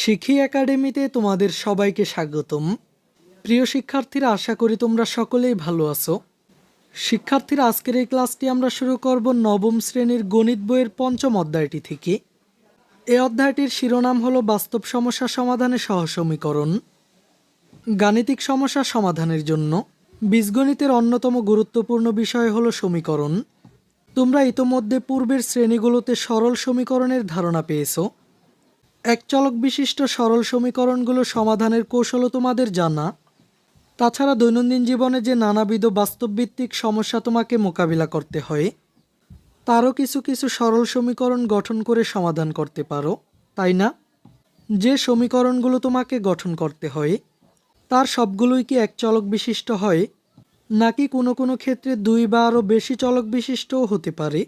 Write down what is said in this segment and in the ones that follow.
শিখি একাডেমিতে তোমাদের সবাইকে স্বাগতম। প্রিয় শিক্ষার্থীরা, আশা করি তোমরা সকলেই ভালো আছো। শিক্ষার্থীরা, আজকের এই ক্লাসটি আমরা শুরু করব নবম শ্রেণির গণিত বইয়ের পঞ্চম অধ্যায়টি থেকে। এই অধ্যায়টির শিরোনাম হলো বাস্তব সমস্যা সমাধানে সহসমীকরণ। গাণিতিক সমস্যা সমাধানের জন্য বীজগণিতের অন্যতম গুরুত্বপূর্ণ বিষয় হলো সমীকরণ। তোমরা ইতোমধ্যে পূর্বের শ্রেণীগুলোতে সরল সমীকরণের ধারণা পেয়েছ। এক চলক বিশিষ্ট সরল সমীকরণগুলো সমাধানের কৌশলও তোমাদের জানা। তাছাড়া দৈনন্দিন জীবনে যে নানাবিধ বাস্তবভিত্তিক সমস্যা তোমাকে মোকাবিলা করতে হয়, তারও কিছু কিছু সরল সমীকরণ গঠন করে সমাধান করতে পারো, তাই না? যে সমীকরণগুলো তোমাকে গঠন করতে হয়, তার সবগুলোই কি এক চলক বিশিষ্ট হয়? নাকি কোনো কোনো ক্ষেত্রে দুই বা আরও বেশি চলক বিশিষ্টও হতে পারে?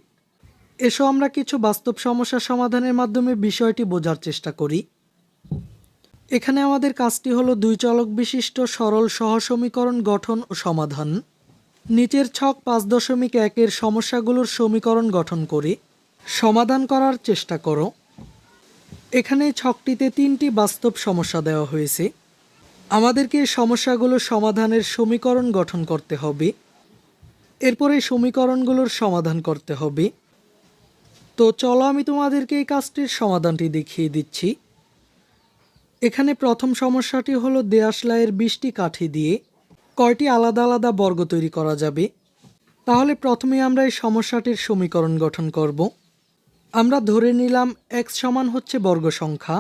এসো আমরা কিছু বাস্তব সমস্যা সমাধানের মাধ্যমে বিষয়টি বোঝার চেষ্টা করি। এখানে আমাদের কাজটি হলো দুই চলক বিশিষ্ট সরল সহসমীকরণ গঠন ও সমাধান। নিচের ছক পাঁচ দশমিক একের সমস্যাগুলোর সমীকরণ গঠন করে সমাধান করার চেষ্টা করো। এখানে ছকটিতে তিনটি বাস্তব সমস্যা দেওয়া হয়েছে। আমাদেরকে সমস্যাগুলো সমাধানের সমীকরণ গঠন করতে হবে। এরপরে সমীকরণগুলোর সমাধান করতে হবে। তো চলো আমি তোমাদেরকে এই কাজটির সমাধানটি দেখিয়ে দিচ্ছি। এখানে প্রথম সমস্যাটি হলো দেয়াশলাইয়ের বিশটি কাঠি দিয়ে কয়টি আলাদা আলাদা বর্গ তৈরি করা যাবে। তাহলে প্রথমে আমরা এই সমস্যাটির সমীকরণ গঠন করব। আমরা ধরে নিলাম এক্স সমান হচ্ছে বর্গ সংখ্যা,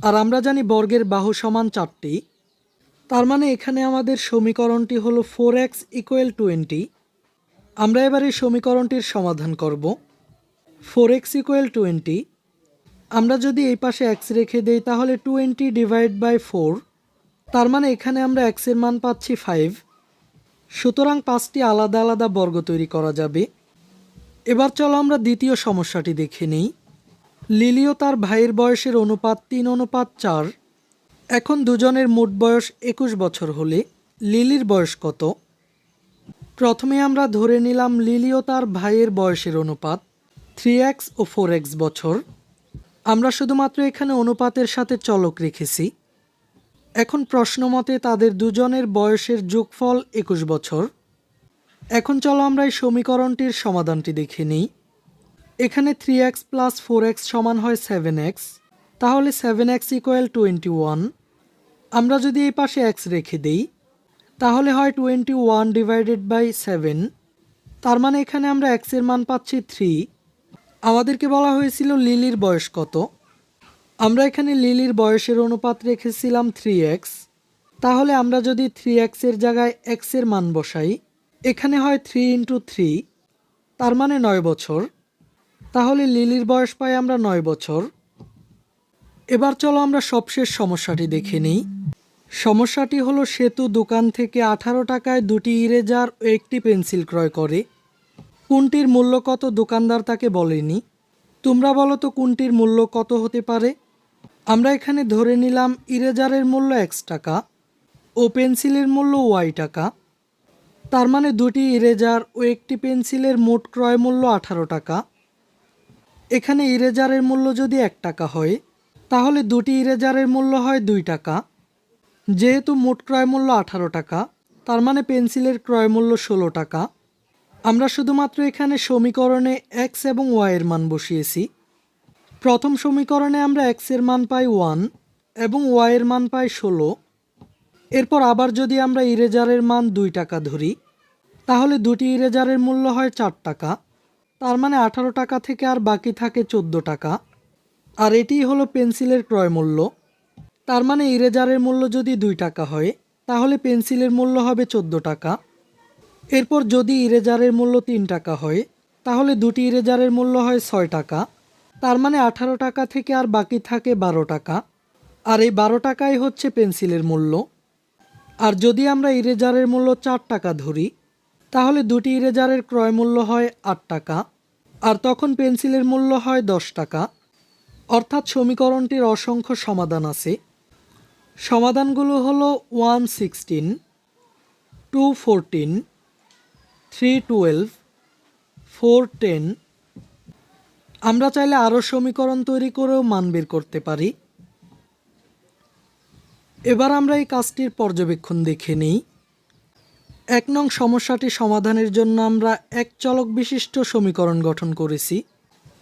আর আমরা জানি বর্গের বাহু সমান চারটি। তার মানে এখানে আমাদের সমীকরণটি হলো ফোর এক্স ইকুয়াল টোয়েন্টি আমরা এবার এই সমীকরণটির সমাধান করব। ফোর এক্স ইকুয়াল টোয়েন্টি আমরা যদি এই পাশে এক্স রেখে দেই তাহলে টোয়েন্টি ডিভাইড বাই ফোর তার মানে এখানে আমরা এক্সের মান পাচ্ছি ফাইভ সুতরাং পাঁচটি আলাদা আলাদা বর্গ তৈরি করা যাবে। এবার চলো আমরা দ্বিতীয় সমস্যাটি দেখে নিই। লিলিও তার ভাইয়ের বয়সের অনুপাত তিন, অনুপাত চার। এখন দুজনের মোট বয়স একুশ বছর হলে লিলির বয়স কত? প্রথমে আমরা ধরে নিলাম লিলিও তার ভাইয়ের বয়সের অনুপাত। থ্রি এক্স ও ফোর এক্স বছর। আমরা শুধুমাত্র এখানে অনুপাতের সাথে চলক রেখেছি। এখন প্রশ্ন মতে তাদের দুজনের বয়সের যোগফল একুশ বছর। এখন চলো আমরা এই সমীকরণটির সমাধানটি দেখে নিই। এখানে three x plus four x সমান হয় সেভেন এক্স, তাহলে seven x equal twenty one আমরা যদি এই পাশে এক্স রেখে দেই, তাহলে হয় twenty one divided by seven তার মানে এখানে আমরা এক্সের মান পাচ্ছি থ্রি আমাদেরকে বলা হয়েছিল লিলির বয়স কত? আমরা এখানে লিলির বয়সের অনুপাত রেখেছিলাম থ্রি এক্স তাহলে আমরা যদি থ্রি এক্সের জায়গায় এক্সের মান বসাই, এখানে হয় থ্রি ইন্টু থ্রি তার মানে নয় বছর। তাহলে লিলির বয়স পাই আমরা নয় বছর। এবার চলো আমরা সবশেষ সমস্যাটি দেখে নিই। সমস্যাটি হলো সেতু দোকান থেকে আঠারো টাকায় দুটি ইরেজার ও একটি পেন্সিল ক্রয় করে। কোনটির মূল্য কত? দোকানদার তাকে বলেনি। তোমরা বলো তো কোনটির মূল্য কত হতে পারে? আমরা এখানে ধরে নিলাম ইরেজারের মূল্য এক্স টাকা, ও পেন্সিলের মূল্য ওয়াই টাকা। তার মানে দুটি ইরেজার ও একটি পেন্সিলের মোট ক্রয় মূল্য আঠারো টাকা। এখানে ইরেজারের মূল্য যদি এক টাকা হয়, তাহলে দুটি ইরেজারের মূল্য হয় দুই টাকা। যেহেতু মোট ক্রয় মূল্য আঠারো টাকা, তার মানে পেন্সিলের ক্রয় মূল্য ষোলো টাকা। আমরা শুধুমাত্র এখানে সমীকরণে এক্স এবং ওয়াইয়ের মান বসিয়েছি। প্রথম সমীকরণে আমরা এক্সের মান পাই ওয়ান এবং ওয়াইয়ের মান পাই ষোলো। এরপর আবার যদি আমরা ইরেজারের মান দুই টাকা ধরি, তাহলে দুটি ইরেজারের মূল্য হয় চার টাকা। তার মানে আঠারো টাকা থেকে আর বাকি থাকে চোদ্দ টাকা। আর এটিই হলো পেন্সিলের ক্রয় মূল্য। তার মানে ইরেজারের মূল্য যদি দুই টাকা হয়, তাহলে পেন্সিলের মূল্য হবে চোদ্দ টাকা। এরপর যদি ইরেজারের মূল্য তিন টাকা হয়, তাহলে দুটি ইরেজারের মূল্য হয় ছয় টাকা। তার মানে আঠারো টাকা থেকে আর বাকি থাকে বারো টাকা। আর এই বারো টাকাই হচ্ছে পেন্সিলের মূল্য। আর যদি আমরা ইরেজারের মূল্য চার টাকা ধরি, তাহলে দুটি ইরেজারের ক্রয় মূল্য হয় আট টাকা। আর তখন পেন্সিলের মূল্য হয় দশ টাকা। অর্থাৎ সমীকরণটির অসংখ্য সমাধান আছে। সমাধানগুলো হলো one sixteen, two fourteen three twelve four ten আমরা চাইলে আরও সমীকরণ তৈরি করেও মান বের করতে পারি। এবার আমরা এই কাজটির পর্যবেক্ষণ দেখে নিই। এক নং সমস্যাটি সমাধানের জন্য আমরা এক চলক বিশিষ্ট সমীকরণ গঠন করেছি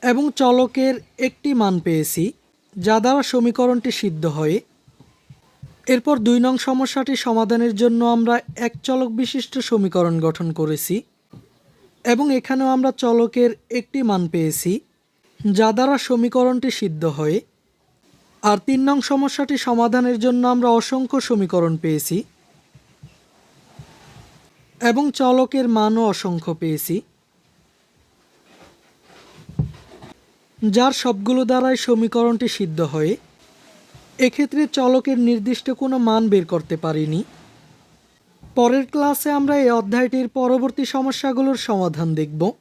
এবং চলকের একটি মান পেয়েছি, যা দ্বারা সমীকরণটি সিদ্ধ হয়। এরপর দুই নং সমস্যাটি সমাধানের জন্য আমরা এক চলক বিশিষ্ট সমীকরণ গঠন করেছি এবং এখানেও আমরা চলকের একটি মান পেয়েছি, যা দ্বারা সমীকরণটি সিদ্ধ হয়। আর তিন নং সমস্যাটি সমাধানের জন্য আমরা অসংখ্য সমীকরণ পেয়েছি এবং চলকের মানও অসংখ্য পেয়েছি, যার সবগুলো দ্বারাই সমীকরণটি সিদ্ধ হয়। এক্ষেত্রে চলকের নির্দিষ্ট কোনো মান বের করতে পারিনি। পরের ক্লাসে আমরা এই অধ্যায়টির পরবর্তী সমস্যাগুলোর সমাধান দেখব।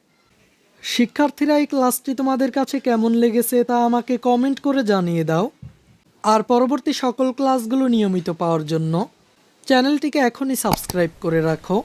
শিক্ষার্থীরা এই ক্লাসটি তোমাদের কাছে কেমন লেগেছে তা আমাকে কমেন্ট করে জানিয়ে দাও। আর পরবর্তী সকল ক্লাসগুলো নিয়মিত পাওয়ার জন্য চ্যানেলটিকে এখনই সাবস্ক্রাইব করে রাখো।